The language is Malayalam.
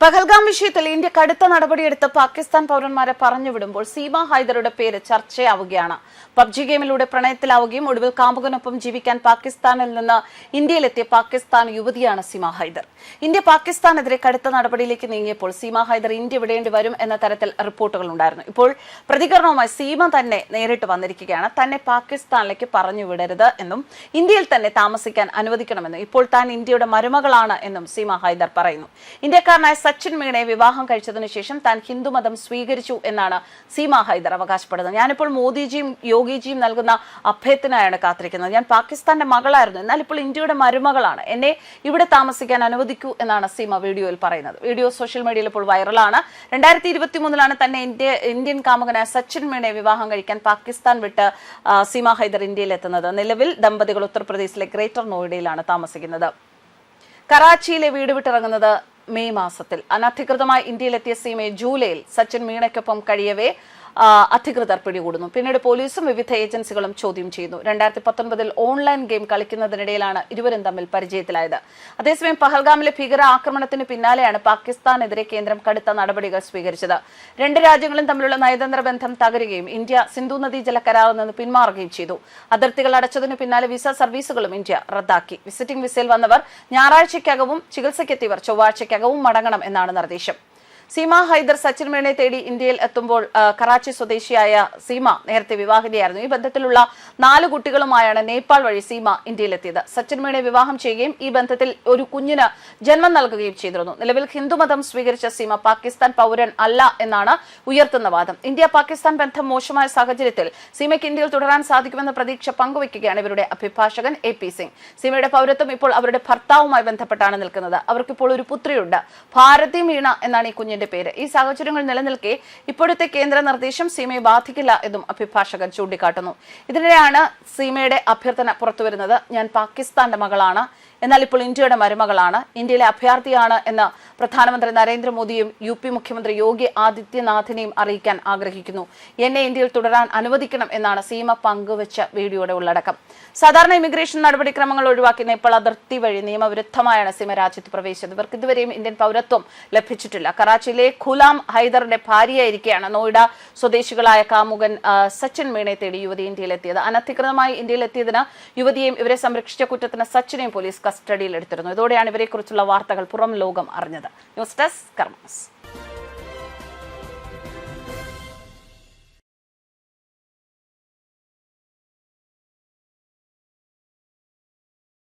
പഹൽഗാം വിഷയത്തിൽ ഇന്ത്യ കടുത്ത നടപടിയെടുത്ത് പാകിസ്ഥാൻ പൗരന്മാരെ പറഞ്ഞുവിടുമ്പോൾ സീമ ഹൈദറുടെ പേര് ചർച്ചയാവുകയാണ്. പബ്ജി ഗെയിമിലൂടെ പ്രണയത്തിലാവുകയും ഒടുവിൽ കാമുകനൊപ്പം ജീവിക്കാൻ പാകിസ്ഥാനിൽ നിന്ന് ഇന്ത്യയിലെത്തിയ പാകിസ്ഥാൻ യുവതിയാണ് സീമ ഹൈദർ. ഇന്ത്യ പാകിസ്ഥാനെതിരെ കടുത്ത നടപടിയിലേക്ക് നീങ്ങിയപ്പോൾ സീമ ഹൈദർ ഇന്ത്യ വിടേണ്ടി വരും എന്ന തരത്തിൽ റിപ്പോർട്ടുകൾ ഉണ്ടായിരുന്നു. ഇപ്പോൾ പ്രതികരണവുമായി സീമ തന്നെ നേരിട്ട് വന്നിരിക്കുകയാണ്. തന്നെ പാകിസ്ഥാനിലേക്ക് പറഞ്ഞു വിടരുത് എന്നും ഇന്ത്യയിൽ തന്നെ താമസിക്കാൻ അനുവദിക്കണമെന്നും ഇപ്പോൾ താൻ ഇന്ത്യയുടെ മരുമകളാണ് എന്നും സീമ ഹൈദർ പറയുന്നു. ഇന്ത്യക്കാരനായ സച്ചിൻ മീണയെ വിവാഹം കഴിച്ചതിനു ശേഷം താൻ ഹിന്ദുമതം സ്വീകരിച്ചു എന്നാണ് സീമ ഹൈദർ അവകാശപ്പെടുന്നത്. ഞാനിപ്പോൾ മോദിജിയും യോഗിജിയും നൽകുന്ന അഭയത്തിനായാണ് കാത്തിരിക്കുന്നത്. ഞാൻ പാകിസ്ഥാന്റെ മകളായിരുന്നു. എന്നാൽ ഇപ്പോൾ ഇന്ത്യയുടെ മരുമകളാണ്. എന്നെ ഇവിടെ താമസിക്കാൻ അനുവദിക്കൂ എന്നാണ് സീമ വീഡിയോയിൽ പറയുന്നത്. വീഡിയോ സോഷ്യൽ മീഡിയയിൽ ഇപ്പോൾ വൈറലാണ്. രണ്ടായിരത്തി ഇരുപത്തി മൂന്നിലാണ് തന്നെ ഇന്ത്യ ഇന്ത്യൻ കാമുകനായ സച്ചിൻ മീണയെ വിവാഹം കഴിക്കാൻ പാകിസ്ഥാൻ വിട്ട് സീമ ഹൈദർ ഇന്ത്യയിൽ എത്തുന്നത് നിലവിൽ ദമ്പതികൾ ഉത്തർപ്രദേശിലെ ഗ്രേറ്റർ നോയിഡയിലാണ് താമസിക്കുന്നത്. കറാച്ചിയിലെ വീട് വിട്ടിറങ്ങുന്നത് മെയ് മാസത്തിൽ. അനധികൃതമായി ഇന്ത്യയിലെത്തിയ സീമയെ ജൂലൈയിൽ സച്ചിൻ മീണയ്ക്കൊപ്പം കഴിയവേ അധികൃതർ പിടികൂടുന്നു. പിന്നീട് പോലീസും വിവിധ ഏജൻസികളും ചോദ്യം ചെയ്യുന്നു. രണ്ടായിരത്തി പത്തൊൻപതിൽ ഓൺലൈൻ ഗെയിം കളിക്കുന്നതിനിടയിലാണ് ഇരുവരും തമ്മിൽ പരിചയത്തിലായത്. അതേസമയം പഹൽഗാമിലെ ഭീകര ആക്രമണത്തിന് പിന്നാലെയാണ് പാകിസ്ഥാനെതിരെ കേന്ദ്രം കടുത്ത നടപടികൾ സ്വീകരിച്ചത്. രണ്ട് രാജ്യങ്ങളും തമ്മിലുള്ള നയതന്ത്ര ബന്ധം തകരുകയും ഇന്ത്യ സിന്ധു നദീ ജല കരാറിൽ നിന്ന് പിന്മാറുകയും ചെയ്തു. അതിർത്തികൾ അടച്ചതിന് പിന്നാലെ വിസ സർവീസുകളും ഇന്ത്യ റദ്ദാക്കി. വിസിറ്റിംഗ് വിസയിൽ വന്നവർ ഞായറാഴ്ചയ്ക്കകവും ചികിത്സയ്ക്കെത്തിയവർ ചൊവ്വാഴ്ചയ്ക്കകവും മടങ്ങണം എന്നാണ് നിർദ്ദേശം. സീമ ഹൈദർ സച്ചിൻ മീണയെ തേടി ഇന്ത്യയിൽ എത്തുമ്പോൾ കറാച്ചി സ്വദേശിയായ സീമ നേരത്തെ വിവാഹിതയായിരുന്നു. ഈ ബന്ധത്തിലുള്ള നാല് കുട്ടികളുമായാണ് നേപ്പാൾ വഴി സീമ ഇന്ത്യയിലെത്തിയത്. സച്ചിൻ മീണയെ വിവാഹം ചെയ്യുകയും ഈ ബന്ധത്തിൽ ഒരു കുഞ്ഞിന് ജന്മം നൽകുകയും ചെയ്തിരുന്നു. നിലവിൽ ഹിന്ദുമതം സ്വീകരിച്ച സീമ പാകിസ്ഥാൻ പൗരൻ അല്ല എന്നാണ് ഉയർത്തുന്ന വാദം. ഇന്ത്യ പാകിസ്ഥാൻ ബന്ധം മോശമായ സാഹചര്യത്തിൽ സീമയ്ക്ക് ഇന്ത്യയിൽ തുടരാൻ സാധിക്കുമെന്ന പ്രതീക്ഷ പങ്കുവയ്ക്കുകയാണ് ഇവരുടെ അഭിഭാഷകൻ എ പി സിംഗ്. സീമയുടെ പൗരത്വം ഇപ്പോൾ അവരുടെ ഭർത്താവുമായി ബന്ധപ്പെട്ടാണ് നിൽക്കുന്നത്. അവർക്കിപ്പോൾ ഒരു പുത്രിയുണ്ട്. ഭാരതി മീണ എന്നാണ് ഈ കുഞ്ഞിന്റെ പേര്. ഈ സാഹചര്യങ്ങൾ നിലനിൽക്കെ ഇപ്പോഴത്തെ കേന്ദ്ര നിർദ്ദേശം സീമയെ ബാധിക്കില്ല എന്നും അഭിഭാഷകൻ ചൂണ്ടിക്കാട്ടുന്നു. ഇതിനിടെയാണ് സീമയുടെ അഭ്യർത്ഥന പുറത്തുവരുന്നത്. ഞാൻ പാകിസ്ഥാന്റെ മകളാണ്. എന്നാൽ ഇപ്പോൾ ഇന്ത്യയുടെ മരുമകളാണ്. ഇന്ത്യയിലെ അഭയാർത്ഥിയാണ് എന്ന് പ്രധാനമന്ത്രി നരേന്ദ്രമോദിയും യു പി മുഖ്യമന്ത്രി യോഗി ആദിത്യനാഥിനെയും അറിയിക്കാൻ ആഗ്രഹിക്കുന്നു. എന്നെ ഇന്ത്യയിൽ തുടരാൻ അനുവദിക്കണം എന്നാണ് സീമ പങ്കുവച്ച വീഡിയോയുടെ ഉള്ളടക്കം. സാധാരണ ഇമിഗ്രേഷൻ നടപടിക്രമങ്ങൾ ഒഴിവാക്കി നേപ്പാൾ അതിർത്തി വഴി നിയമവിരുദ്ധമായാണ് സീമ രാജ്യത്ത് പ്രവേശിച്ചത്. ഇവർക്ക് ഇതുവരെയും ഇന്ത്യൻ പൗരത്വം ലഭിച്ചിട്ടില്ല. കറാച്ചിയിലെ ഖുലാം ഹൈദറിന്റെ ഭാര്യയായിരിക്കെയാണ് നോയിഡ സ്വദേശികളായ കാമുകൻ സച്ചിൻ മീണെ തേടി യുവതി ഇന്ത്യയിലെത്തിയത്. അനധികൃതമായി ഇന്ത്യയിലെത്തിയതിന് യുവതിയെയും ഇവരെ സംരക്ഷിച്ച കുറ്റത്തിന് സച്ചിനെയും പോലീസ് കസ്റ്റഡിയിൽ എടുത്തിരുന്നു ഇതോടെയാണ് ഇവരെക്കുറിച്ചുള്ള വാർത്തകൾ പുറം ലോകം അറിഞ്ഞത്. News desk കർമ്മസ്